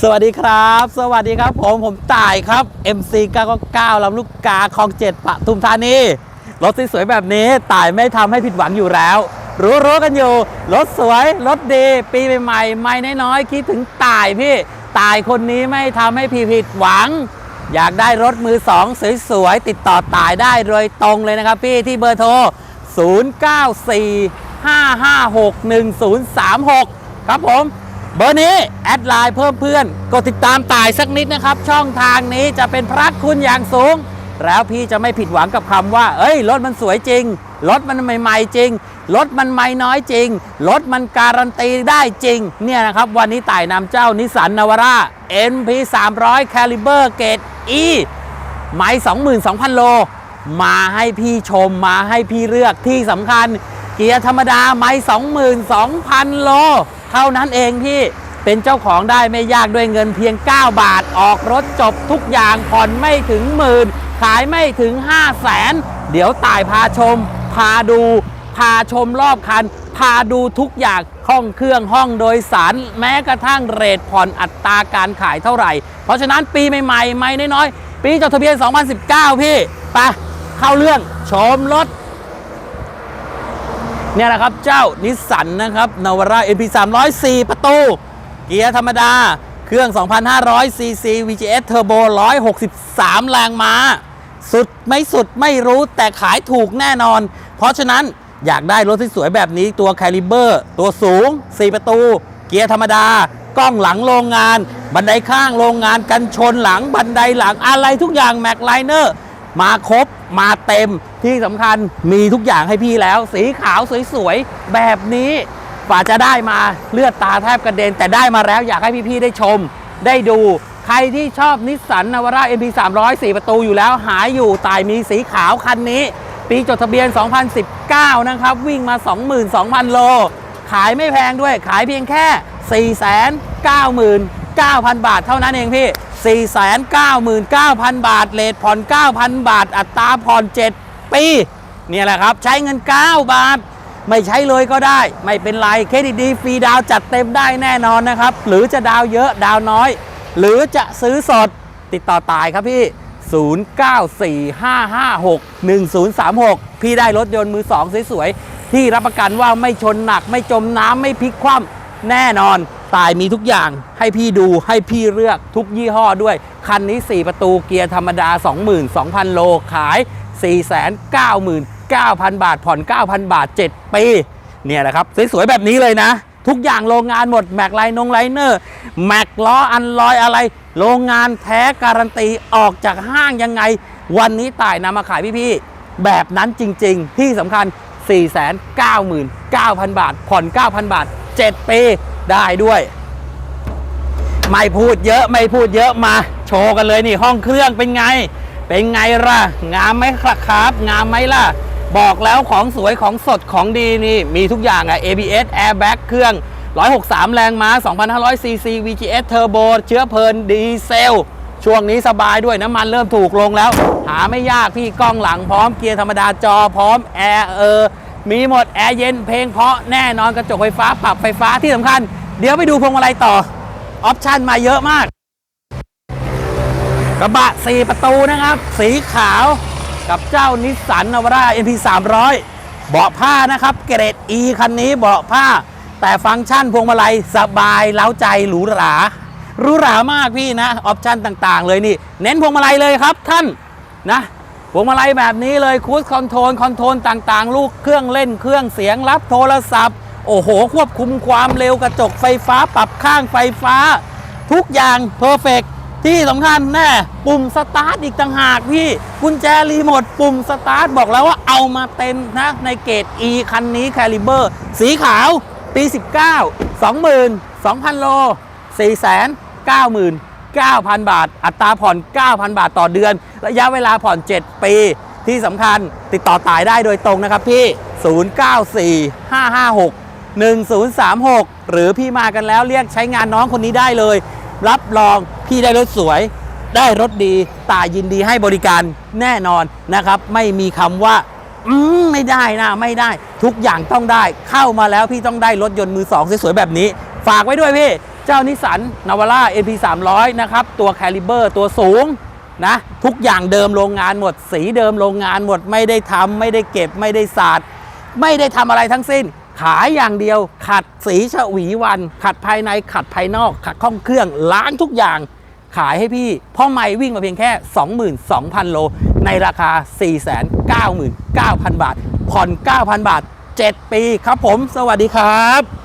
สวัสดีครับ สวัสดีครับผมผมต่ายครับ MC 999ลำลูกกาคลองเจ็ดปทุมธานี รถสวยๆแบบนี้ต่ายไม่ทำให้ผิดหวังอยู่แล้ว รู้ๆกันอยู่ รถสวย รถดี ปีใหม่ๆไม่น้อยๆ คิดถึงต่ายพี่ ต่ายคนนี้ไม่ทำให้พี่ผิดหวัง อยากได้รถมือสองสวยๆ ติดต่อต่ายได้โดยตรงเลยนะครับพี่ที่เบอร์โทร 0945561036 ครับผม เบอร์นี้ แอดไลน์เพิ่มเพื่อน กดติดตามต่ายสักนิดนะครับ ช่องทางนี้จะเป็นพระคุณอย่างสูง แล้วพี่จะไม่ผิดหวังกับคำว่า เอ้ย รถมันสวยจริง รถมันใหม่ๆจริง รถมันไม่น้อยจริง รถมันการันตีได้จริง เนี่ยนะครับ วันนี้ต่ายนำเจ้านิสสันนาวาร่า NP 300 Caliber เกรด E ไม้22,000 โล มาให้พี่ชมมาให้พี่เลือกที่สำคัญ เกียร์ธรรมดาไม้22,000 โล เท่านั้นเองพี่เป็นเจ้าของได้ไม่ยากด้วยเงินเพียง 9 บาทออกรถจบทุกอย่างผ่อนไม่ถึงหมื่นขายไม่ถึง 5 0 0แสนเดี๋ยวต่ายพาชม พาดู พาชมรอบคัน พาดูทุกอย่างห้องเครื่องห้องโดยสาร แม้กระทั่งเรทผ่อนอัตราการขายเท่าไหร่ เพราะฉะนั้นปีใหม่ๆ ไม่น้อยๆ ปีจดทะเบียน 2019 พี่ไปเข้าเรื่องชมรถ เนี่ยแหละครับเจ้านิสสันนะครับนาวาร่า MP 300 4 ประตู เกียร์ธรรมดา เครื่อง 2,500 cc VGS Turbo 163 แรงม้า สุดไม่สุดไม่รู้แต่ขายถูกแน่นอน เพราะฉะนั้นอยากได้รถที่สวยแบบนี้ตัว Caliber ตัวสูง 4 ประตู เกียร์ธรรมดากล้องหลังโรงงาน บันไดข้างโรงงานกันชนหลังบันไดหลังอะไรทุกอย่างแม็กไลเนอร์ มาครบมาเต็มที่สำคัญมีทุกอย่างให้พี่แล้ว สีขาวสวยๆ แบบนี้กว่าจะได้มาเลือดตาแทบกระเด็น แต่ได้มาแล้วอยากให้พี่ๆได้ชม ได้ดูใครที่ชอบนิสสันนาวาร่า MP 300 4 ประตูอยู่แล้วหายอยู่ตายมีสีขาวคันนี้ ปีจดทะเบียน 2019 นะครับ วิ่งมา 22,000 โล ขายไม่แพงด้วยขายเพียงแค่ 9,000 บาทเท่านั้นเองพี่ 499,000 บาทเลทผ่อน 9,000 บาท อัตราผ่อน 7 ปี เนี่ยแหละครับ ใช้เงิน 9 บาท ไม่ใช้เลยก็ได้ ไม่เป็นไร เครดิตดีฟรีดาวจัดเต็มได้แน่นอนนะครับ หรือจะดาวเยอะดาวน้อย หรือจะซื้อสดติดต่อตายครับพี่ 0945561036 พี่ได้รถยนต์มือสองสวยๆที่รับประกันว่าไม่ชนหนักไม่จมน้ำไม่พลิกคว่ำแน่นอน ตายมีทุกอย่างให้พี่ดูให้พี่เลือกทุกยี่ห้อด้วย คันนี้ 4 ประตูเกียร์ธรรมดา 22,000 โลขาย 499,000 บาท ผ่อน 9,000 บาท 7 ปี เนี่ยแหละครับ สวยๆ แบบนี้เลยนะ ทุกอย่างโรงงานหมด แม็กไลนงไลเนอร์ แม็กล้ออันลอยอะไร โรงงานแท้การันตีออกจากห้างยังไง วันนี้ต่ายนำมาขายพี่ๆแบบนั้นจริง ๆ ที่สำคัญ 499,000 บาท ผ่อน 9,000 บาท 7 ปี ได้ด้วย ไม่พูดเยอะไม่พูดเยอะมาโชว์กันเลยนี่ห้องเครื่องเป็นไง เป็นไงล่ะ งามไหมครับงามไหมล่ะ บอกแล้วของสวยของสดของดีนี่ มีทุกอย่างอะ ABS airbag เครื่อง 163 แรงม้า 2,500 cc VGS Turbo เชื้อเพลินดีเซลช่วงนี้สบายด้วยน้ำมันเริ่มถูกลงแล้ว หาไม่ยากพี่กล้องหลังพร้อมเกียร์ธรรมดาจอพร้อมแอร์เออ มีหมดแอร์เย็นเพลงเพาะแน่นอนกระจกไฟฟ้าปรับไฟฟ้าที่สำคัญ เดี๋ยวไปดูพวงมาลัยต่อ ออปชั่นมาเยอะมาก กระบะ 4 ประตูนะครับ สีขาวกับเจ้านิสสันนาวาร่า NP 300เบาะผ้านะครับ เกรด E คันนี้เบาะผ้า แต่ฟังก์ชันพวงมาลัยสบายเล้าใจหรูหราหรูหรามากพี่นะ ออปชั่นต่างๆ เลยนี่ เน้นพวงมาลัยเลยครับท่านนะ พวงมาลัยแบบนี้เลยคูสคอนโทรลคอนโทรลต่างๆ ลูกเครื่องเล่นเครื่องเสียงรับโทรศัพท์ โอ้โห ควบคุมความเร็วกระจกไฟฟ้าปรับข้างไฟฟ้า ทุกอย่างเพอร์เฟกที่สำคัญแน่ปุ่มสตาร์ทอีกต่างหากพี่ กุญแจรีโมทปุ่มสตาร์ทบอกแล้วว่าเอามาเต็มนะ ในเกรด E คันนี้ Caliber สีขาว ปี 19 22,000 โล 499,000 บาท อัตราผ่อน 9,000 บาทต่อเดือน ระยะเวลาผ่อน 7 ปี ที่สำคัญติดต่อตายได้โดยตรงนะครับพี่ 094556 1036 หรือพี่มากันแล้วเรียกใช้งานน้องคนนี้ได้เลย รับรองพี่ได้รถสวย ได้รถดีตายยินดีให้บริการแน่นอนนะครับ ไม่มีคำว่าอืมไม่ได้นะไม่ได้ ทุกอย่างต้องได้ เข้ามาแล้วพี่ต้องได้รถยนต์มือสองสวยๆแบบนี้ ฝากไว้ด้วยพี่ เจ้านิสันนาวาร่า NP 300นะครับ ตัวแคลิเบอร์ตัวสูงนะ ทุกอย่างเดิมโรงงานหมด สีเดิมโรงงานหมด ไม่ได้ทำไม่ได้เก็บไม่ได้สาดไม่ได้ทำอะไรทั้งสิ้น ขายอย่างเดียว ขัดสีฉวีวัน ขัดภายในขัดภายนอก ขัดข้องเครื่องล้างทุกอย่าง ขายให้พี่พ่อไม่วิ่งมาเพียงแค่ 22,000 โล ในราคา 499,000 บาท ผ่อน 9,000 บาท 7 ปีครับผม สวัสดีครับ